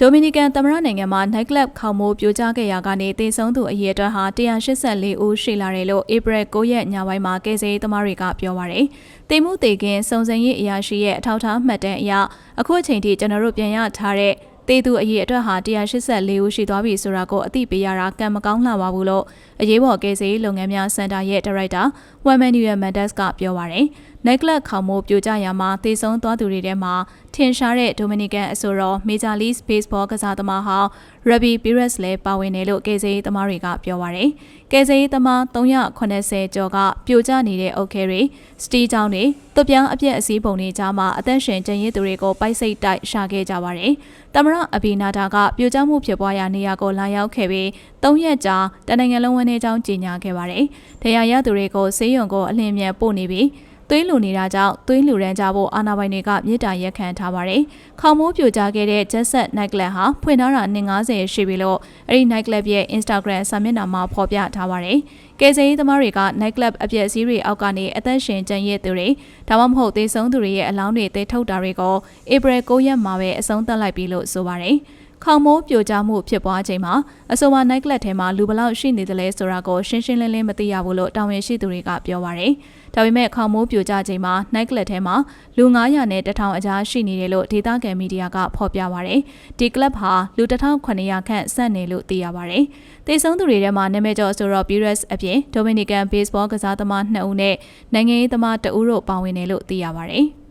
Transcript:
ဒိုမီနီကန်သမ္မတနိုင်ငံမှာ night club ခေါင်မိုးပြိုကျခဲ့ရာကနေတေဆုံးသူအရေအတွက်ဟာ184ဦးရှိလာတယ်လို့ဧပြီ9ရက်ညပိုင်းမှာကယ်ဆယ်ရေးသမားတွေကပြောပါရယ်။တေမှုတေကင်းစုံစမ်းရေးအရာရှိရဲ့အထောက်အထားမှတ်တမ်းအရအခုအချိန်ထိကျွန်တော်တို့ပြန်ရထားတဲ့တေသူအရေအတွက်ဟာ184ဦးရှိသွားပြီဆိုတာကိုအသိပေးရတာကံမကောင်းလှပါဘူးလို့အရေးပေါ်ကယ်ဆယ်ရေးလုပ်ငန်းများစင်တာရဲ့ဒါရိုက်တာ ဝမ်မန်နူယယ်မန်ဒက်စ်ကပြောပါရယ်။ night club ခေါင်မိုးပြိုကျရာမှာတေဆုံးသွားသူတွေထဲမှာထင်ရှားတဲ့ဒိုမီနီကန်အဆိုတော် Major League Baseball ကစားသမားဟောင်း Robbie Perez လည်းပါဝင်တယ်လို့ကယ်ဆယ်ရေးသမားတွေကပြောပါရယ်။ကယ်ဆယ်ရေးသမား380ကျော်ကပြိုကျနေတဲ့အုတ်ခဲတွေစတီးချောင်းတွေသွပြောင်းအပြက်အစည်းပုံတွေကြားမှာအသက်ရှင်ကျန်ရစ်သူတွေကိုပိုက်စိတ်တိုက်ရှာခဲ့ကြပါရယ်။သမရအဘီနာတာကပြိုကျမှုဖြစ်ပွားရာနေရာကိုလာရောက်ခဲ့ပြီး၃ရက်ကြာတနင်္ဂနွေလုံးဝန်းထဲကြောင်းကြီးညာခဲ့ပါရယ်။တရားရသူတွေကိုဆေးရုံကိုအလင်းမြန်ပို့နေပြီးသွေးလူနေတာကြောင့်သွေးလူရန်ကြဖို့အာဏာပိုင်တွေကမြေတားရက်ခံထားပါတယ်။ခေါမိုးပြိုကျခဲ့တဲ့ Jet Set Night Club ဟာဖွင့်ထားတာ150ရှိပြီလို့အဲ့ဒီ Night Club ရဲ့ Instagram စာမျက်နှာမှာဖော်ပြထားပါတယ်။ကယ်ဆယ်ရေးသမားတွေက Night Club အပြည့်အစည်းတွေအောက်ကနေအသက်ရှင်ကျန်ရစ်သူတွေဒါမှမဟုတ်သေဆုံးသူတွေရဲ့အလောင်းတွေသိထုတ်တာတွေကိုဧပြီ9ရက်မှာပဲအဆုံးသတ်လိုက်ပြီလို့ဆိုပါတယ်။ ခေါမိုးပြိုကျမှုဖြစ်ပွားချိန်မှာအဆိုပါ night club ထဲမှာလူဘလောက်ရှိနေသလဲဆိုတာကိုရှင်းရှင်းလင်းလင်းမသိရဘူးလို့တာဝန်ရှိသူတွေကပြောပါရယ်။ဒါပေမဲ့ခေါမိုးပြိုကျချိန်မှာ night club ထဲမှာလူ900နဲ့1000အကြားရှိနေတယ်လို့ဒေသခံမီဒီယာကဖော်ပြပါရယ်။ဒီ club ဟာလူ1900ခန့်ဆက်နေလို့သိရပါရယ်။တေဆုံးသူတွေထဲမှာနာမည်ကျော်ဆိုတော့ Pires အပြင် Dominican Baseball ကစားသမား2ဦးနဲ့နိုင်ငံရေးသမား2ဦးတို့ပါဝင်တယ်လို့သိရပါရယ်။